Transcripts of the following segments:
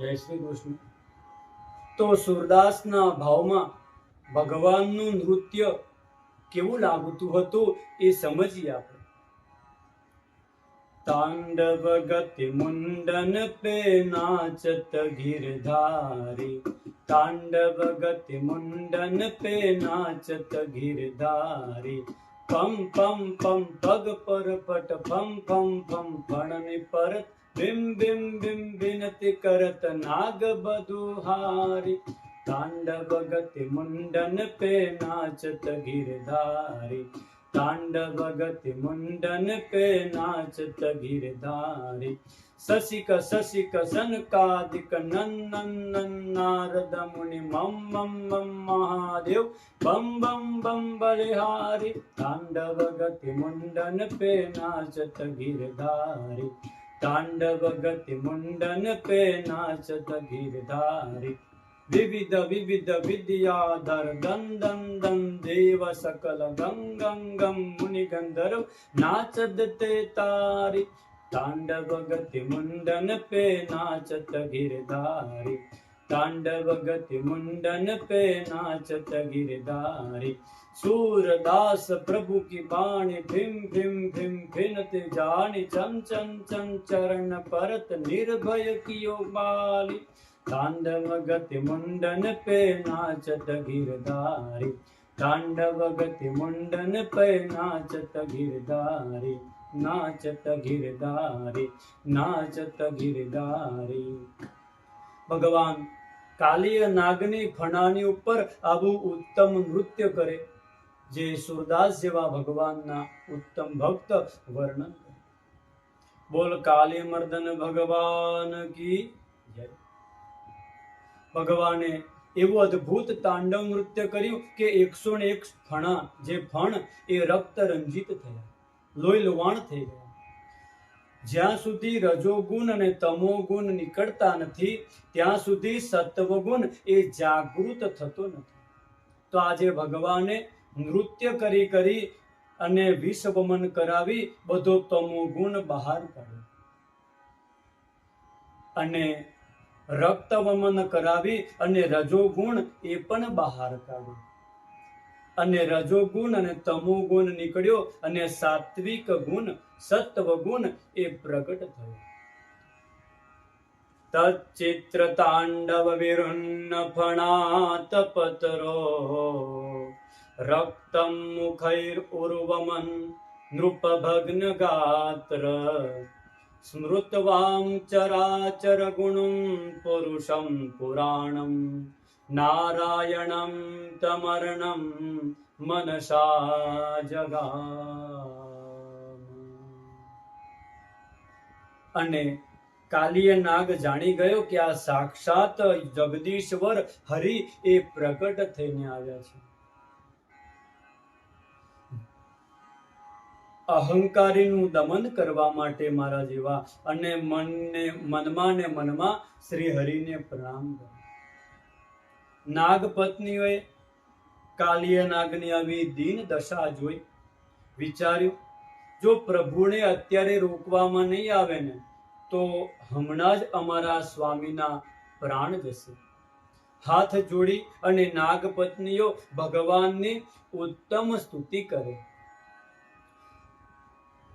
જય શ્રી કૃષ્ણ. તો સુરદાસના ભાવમાં ભગવાનનું નૃત્ય કેવું લાગતું હતું એ સમજીએ આપણે. તાંડવ ગતિ મુંડન પે નાચત ગિરધારી. તાંડવ ગતિ મુંડન પે નાચત ગિરધારી. પમ પમ પમ, પગ પર પટ પમ પમ ફમ ફણની પરત બિમ બિમ બિમ બિનતી કરત નાગ બધુહારી તાંડવ ગતિ મુંડન પે નાચત ગિરધારી. તાંડવ ગતિ મુંડન પે નાચત ગિરધારી. શશિક શશિક સનકાદિક નંદન નારદ મુનિ મમ મમ મમ મહાદેવ. બમ બમ બમ બલિહારી. તાંડવ ગતિ મુંડન પે નાચત ગિરધારી. તાંડવ ગતિ મુંડન પે નાચત ગિરધારી વિવિધ વિવિધ વિદ્યાધર દન દન દન દેવ સકલ ગંગ ગંગ ગમ મુનિ ગંધર્વ નાચદ તે તારી તાંડવ ગતિ મુંડન પે નાચત ગિરધારી તાંડવ ગતિ મુંડન પે નાચત ગિરધારી सूरदास प्रभु की बाणी भीम भीम भीम भिनत जानी चम चम चम चरण परत निर्भय कियो बाली तांडव गति मुंडन पे नाचत गिरधारी तांडव गति मुंडन पे नाचत गिरधारी नाचत गिरधारी नाचत गिरधारी ભગવાન કાલીય નાગની ફણાની ઉપર આવું ઉત્તમ નૃત્ય કરે જે સુરદાસ જેવા ભગવાનના ઉત્તમ ભક્ત વર્ણન બોલ કાલી મર્દન ભગવાન કી ભગવાને એવું અદ્ભુત તાંડવ નૃત્ય કર્યું કે એકસો ને એક ફણા, જે ફણ એ રક્ત રંજિત થયા. લોહી લોવાણ થઈ ગયા. જ્યાં સુધી રજોગુણ અને તમોગુણ નીકળતા નથી, ત્યાં સુધી સત્વગુણ એ જાગૃત થતો નથી. તો આજે ભગવાને નૃત્ય કરી કરી અને વિષવમન કરાવી બધો તમોગુણ બહાર કાઢ્યો અને રક્તવમન કરાવી અને રજોગુણ એ પણ બહાર કાઢ્યો. અને રજોગુણ અને તમોગુણ નીકળ્યો અને સાત્વિક ગુણ સત્વ ગુણ એ પ્રગટ થયો. તચિત્ર તાંડવ વિરુન્ન ફણાત પતરો. રક્તમ મુખૈર ઉર્વમન નૃપ ભગ્ન ગાત્ર સ્મૃતવામ ચરાચર ગુણમ પુરુષમ પુરાણમ નારાયણમ તમર્ણમ મનસા જગા અને કાલીય નાગ જાણી ગયો કે આ સાક્ષાત જગદીશ્વર હરિ એ પ્રગટ થઈને આવ્યા છે। અહંકારીનું દમન કરવા માટે મારા જેવા અને મનને, મનમાં ને મનમાં શ્રી હરિને પ્રણામ કરો નાગ પત્નીઓએ કાલિય નાગની આવી દીન દશા જોઈ. વિચાર્યું, જો પ્રભુને અત્યારે રોકવામાં નહીં આવે ને, તો હમણાં જ અમારા સ્વામીના પ્રાણ જશે. હાથ જોડી અને નાગ પત્નીઓ ભગવાનની ઉત્તમ સ્તુતિ કરે.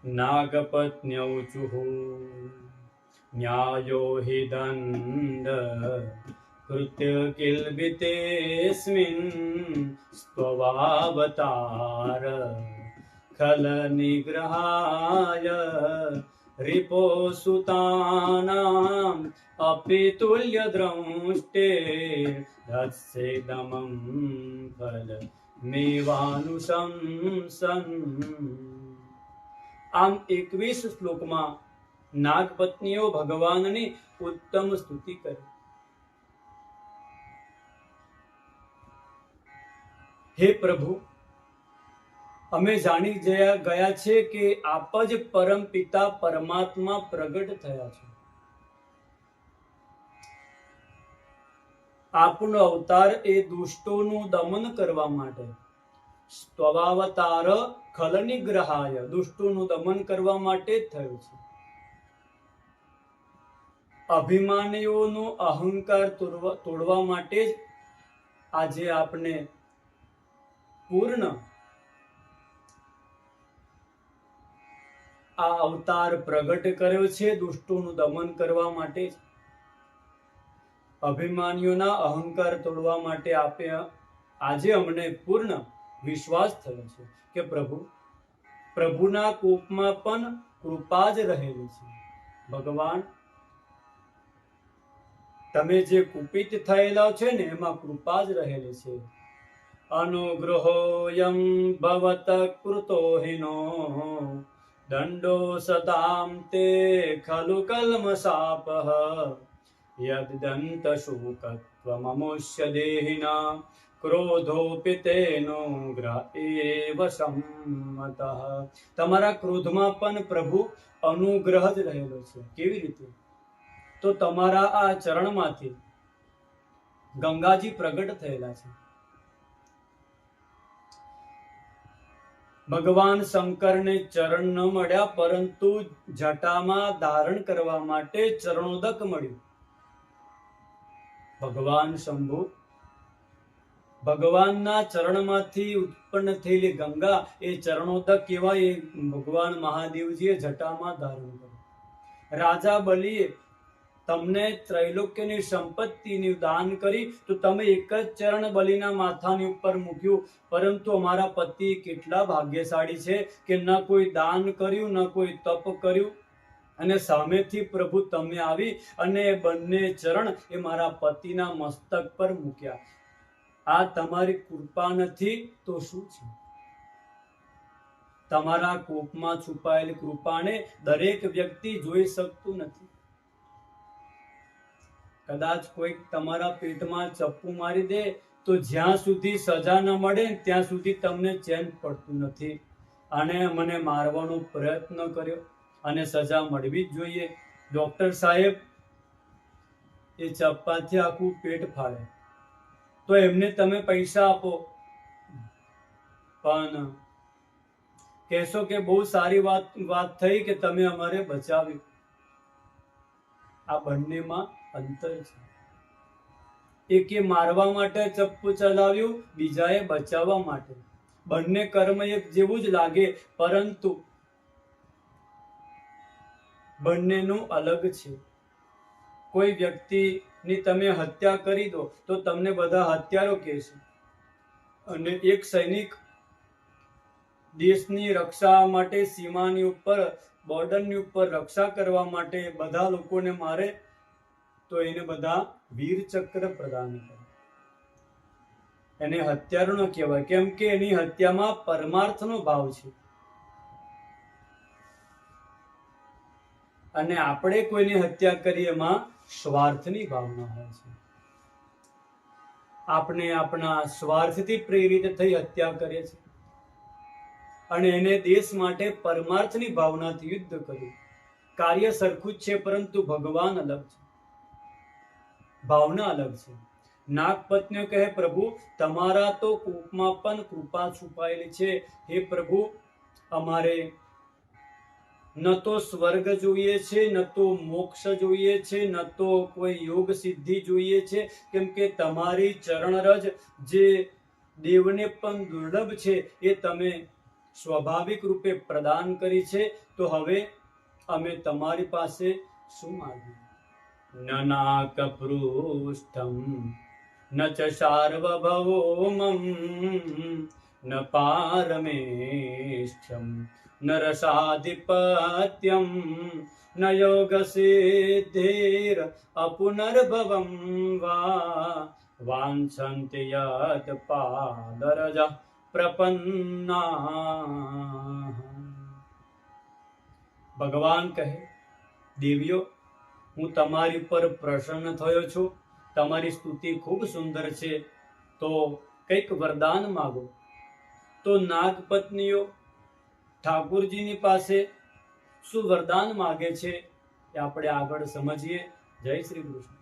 નાગપત્ન્યૌ ચુહુ ન્યાયો હિ દંડ કૃત્ય કિલ્બિતેસ્મિन् સ્ત્વવાવતાર ખલ નિગ્રહાય રિપો સુતાનામ અપિ આમ એકવીસ શ્લોકમાં નાગપત્નીઓ ભગવાનની ઉત્તમ સ્તુતિ કરી. હે પ્રભુ, અમે જાણી જયા ગયા છે કે આપ જ પરમ પિતા પરમાત્મા પ્રગટ થયા છે. આપનો અવતાર એ દુષ્ટોનું દમન કરવા માટે સ્વભાવતાર ખલનિગ્રહાય, દુષ્ટોનું દમન કરવા માટે થયો છે. અભિમાનીઓનો અહંકાર તોડવા માટે જ આજે આપણે પૂર્ણ આ અવતાર પ્રગટ કર્યો છે, દુષ્ટોનું દમન કરવા માટે જ. અભિમાનીઓના અહંકાર તોડવા માટે આપે, આજે અમને પૂર્ણ વિશ્વાસ થયો છે કે પ્રભુ, પ્રભુના કોપમાં પણ કૃપા જ રહેલી છે. ભગવાન, તમે જે કુપિત થયેલા છે ને એમાં કૃપા જ રહેલી છે. અનુગ્રહોયમ ભવત કૃતો હિનો દંડો સતામ તે ખલુ કલ્મશાપઃ યદંત શુકત્વમમુષ્ય દેહિના ક્રોધોપિ તેનો એવ સંમત તમારા ક્રોધમાં પણ પ્રભુ અનુગ્રહ જ રહેલો છે। કેવી રીતે? તો તમારા આ ચરણમાંથી ગંગાજી પ્રગટ થયેલા છે। ભગવાન શંકરને ચરણ ન મળ્યા, પરંતુ જટામાં ધારણ કરવા માટે ચરણોદક મળ્યું। ભગવાન શંભુ ભગવાનના ચરણમાંથી ઉત્પન્ન થયેલી ગંગા, એ ચરણોદક કહેવાય. એ ભગવાન મહાદેવજીએ જટામાં ધારણ કર્યું. રાજા બલીએ તમને ત્રૈલોક્યની સંપત્તિનું દાન કરી, તો તમે એક જ ચરણ બલિના માથાની ઉપર મૂક્યું. પરંતુ અમારા પતિ કેટલા ભાગ્યશાળી છે કે ન કોઈ દાન કર્યું, ન કોઈ તપ કર્યું. અને સામેથી પ્રભુ તમે આવી અને બંને ચરણ એ મારા પતિના મસ્તક પર મૂક્યા. આ તમારી કૃપા નથી તો શું છે? તમારા કોપમાં છુપાયેલી કૃપાને દરેક વ્યક્તિ જોઈ શકતું નથી. કદાચ કોઈક તમારા પેટમાં ચપ્પુ મારી દે તો જ્યાં સુધી સજા ન મળે ત્યાં સુધી તમને ચેન પડતું નથી. અને મને મારવાનો પ્રયત્ન કર્યો અને સજા મળવી જ જોઈએ. ડોક્ટર સાહેબ, એ ચપ્પાથી આખું પેટ ફાડે તો એમને તમે પૈસા આપો. પણ કહેશો કે બહુ સારી વાત વાત થઈ કે તમે અમારે બચાવ્યું આ બંનેમાં અંતર છે. એકે મારવા માટે ચપ્પુ ચલાવ્યું, બીજાએ બચાવવા માટે. બંને કર્મ એક જેવું જ લાગે, પરંતુ બંનેનું અલગ છે. કોઈ વ્યક્તિની તમે હત્યા કરી દો, તો તમને બધા હત્યારો કહેશે. અને એક સૈનિક દેશની રક્ષા માટે સીમાની ઉપર, બોર્ડરની ઉપર રક્ષા કરવા માટે બધા લોકોને મારે, તો એને બધા વીર ચક્ર પ્રદાન કરે. એને હત્યારો ન કહેવાય, કેમ કે એની હત્યામાં પરમાર્થનો ભાવ છે. અને આપણે કોઈની હત્યા કરીએ એમાં સ્વાર્થની ભાવના હોય છે. આપણે આપણા સ્વાર્થથી પ્રેરિત થઈ હત્યા કરીએ છીએ. અને એને દેશ માટે પરમાર્થની ભાવનાથી યુદ્ધ કર્યું કાર્ય સરખું જ છે, પરંતુ ભગવાન અલગ છે. ભાવના અલગ છે. નાગપત્નીઓ કહે, પ્રભુ, તમારા તો કૂપમાં પણ કૃપા છુપાયેલી છે. હે પ્રભુ, અમારે ન તો સ્વર્ગ જોઈએ છે, ન તો મોક્ષ જોઈએ છે, ન તો કોઈ યોગ સિદ્ધિ જોઈએ છે. કેમ કે તમારી ચરણરજ જે દેવને પણ દુર્લભ છે, એ તમે સ્વાભાવિક રૂપે પ્રદાન કરી છે. તો હવે અમે તમારી પાસે શું માગ્યું ન નાકપૃષ્ઠમ ન ચ સાર્વભૌમમ ન पारमेष्ठ्यं, न रसाधिपत्यं, न અપુનર્ભવમ વા વાંછન્તિ યત પાદરજ પ્રપન્ના ભગવાન કહે દેવીઓ હું તમારી પર પ્રસન્ન થયો છું. તમારી સ્તુતિ ખૂબ સુંદર છે. તો કંઈક વરદાન માગો. તો નાગપત્નીઓ ઠાકુરજીની પાસે શું વરદાન માગે છે એ આપણે આગળ સમજીએ. જય શ્રી કૃષ્ણ.